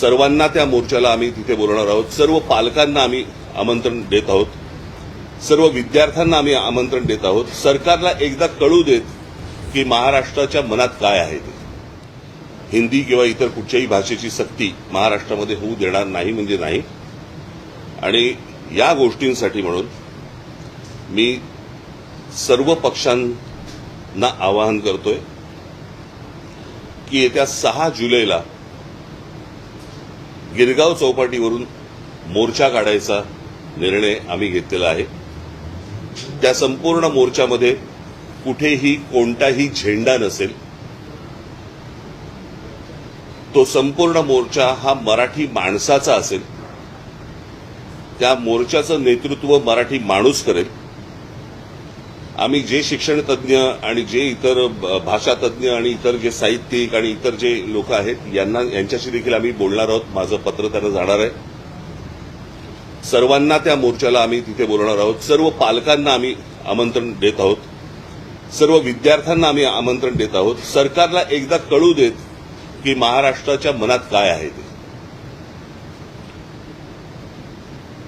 सर्वांना त्या मोर्चाला आम्ही तिथे बोलवणार आहोत. सर्व पालकांना आम्ही आमंत्रण देत आहोत. सर्व विद्यार्थ्यांना आम्ही आमंत्रण देत आहोत. सरकारला एकदा कळू देत की महाराष्ट्राच्या मनात काय आहे ते. हिंदी किंवा इतर कुठच्याही भाषेची सक्ती महाराष्ट्रामध्ये होऊ देणार नाही म्हणजे नाही. आणि या गोष्टींसाठी म्हणून मी सर्व पक्षांना आवाहन करतोय की येत्या सहा जुलैला गिरगाव चौपाटीवरून मोर्चा काढायचा निर्णय आम्ही घेतलेला आहे. त्या संपूर्ण मोर्चामध्ये कुठेही कोणताही झेंडा नसेल. तो संपूर्ण मोर्चा हा मराठी माणसाचा असेल. त्या मोर्चाचं नेतृत्व मराठी माणूस करेल. आम्ही जे शिक्षण तज्ज्ञ आणि जे इतर भाषा तज्ज्ञ आणि इतर जे साहित्यिक आणि इतर जे लोक आहेत यांना यांच्याशी देखील आम्ही बोलणार आहोत. माझं पत्र त्यांना जाणार आहे. सर्वांना त्या मोर्चाला आम्ही तिथे बोलवणार आहोत. सर्व पालकांना आम्ही आमंत्रण देत आहोत. सर्व विद्यार्थ्यांना आम्ही आमंत्रण देत आहोत. सरकारला एकदा कळू देत की महाराष्ट्राच्या मनात काय आहे ते.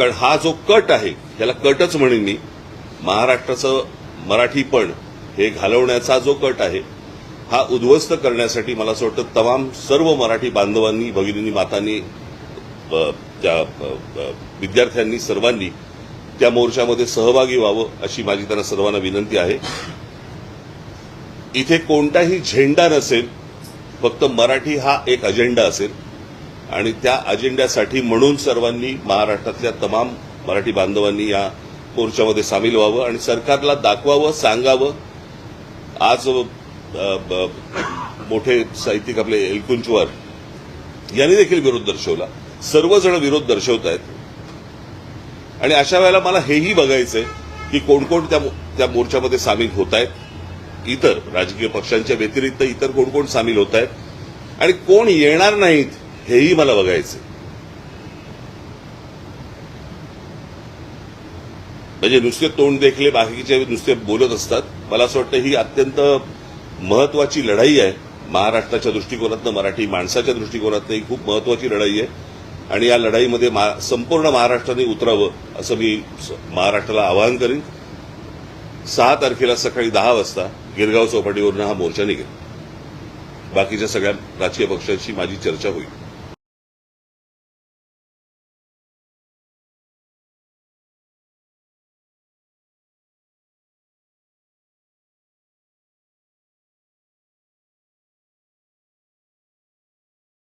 कारण हा जो कट आहे ह्याला कटच म्हणेन मी. महाराष्ट्राचं मराठीपण हे घालवण्याचा जो कट आहे हा उद्ध्वस्त करण्यासाठी मला असं वाटतं तमाम सर्व मराठी बांधवांनी भगिनींनी मातांनी त्या विद्यार्थ्यांनी सर्वांनी त्या मोर्चामध्ये सहभागी व्हावं अशी माझी त्यांना सर्वांना विनंती आहे. इथे कोणताही झेंडा नसेल फक्त मराठी हा एक अजेंडा असेल आणि त्या अजेंड्यासाठी म्हणून सर्वांनी महाराष्ट्रातल्या तमाम मराठी बांधवांनी या मोर्चामध्ये सामील व्हावं आणि सरकारला दाखवावं सांगावं. आज ब- मोठे साहित्यिक आपले एलकुंचवर यांनी देखील विरोध दर्शवला. सर्वजण विरोध दर्शवत आहेत. आणि अशा वेळेला मला हेही बघायचंय की कोण कोण त्या त्या मोर्चामध्ये सामील होत आहेत. इतर राजकीय पक्षांच्या व्यतिरिक्त इतर कोण कोण सामील होत आहेत. आणि कोण येणार नाहीत हेही मला बघायचं म्हणजे नुसते तोंड देखले बाकीचे नुसते बोलत असतात. मला असं वाटतं ही अत्यंत महत्वाची लढाई आहे. महाराष्ट्राच्या दृष्टिकोनातनं मराठी माणसाच्या दृष्टिकोनातनं ही खूप महत्वाची लढाई आहे. आणि या लढाईमध्ये मा- संपूर्ण महाराष्ट्राने उतरावं असं मी महाराष्ट्राला आवाहन करीन. सहा तारखेला सकाळी दहा वाजता गिरगाव चौपाटीवरून हा मोर्चा निघेल. बाकीच्या सगळ्या राजकीय पक्षांशी माझी चर्चा होईल.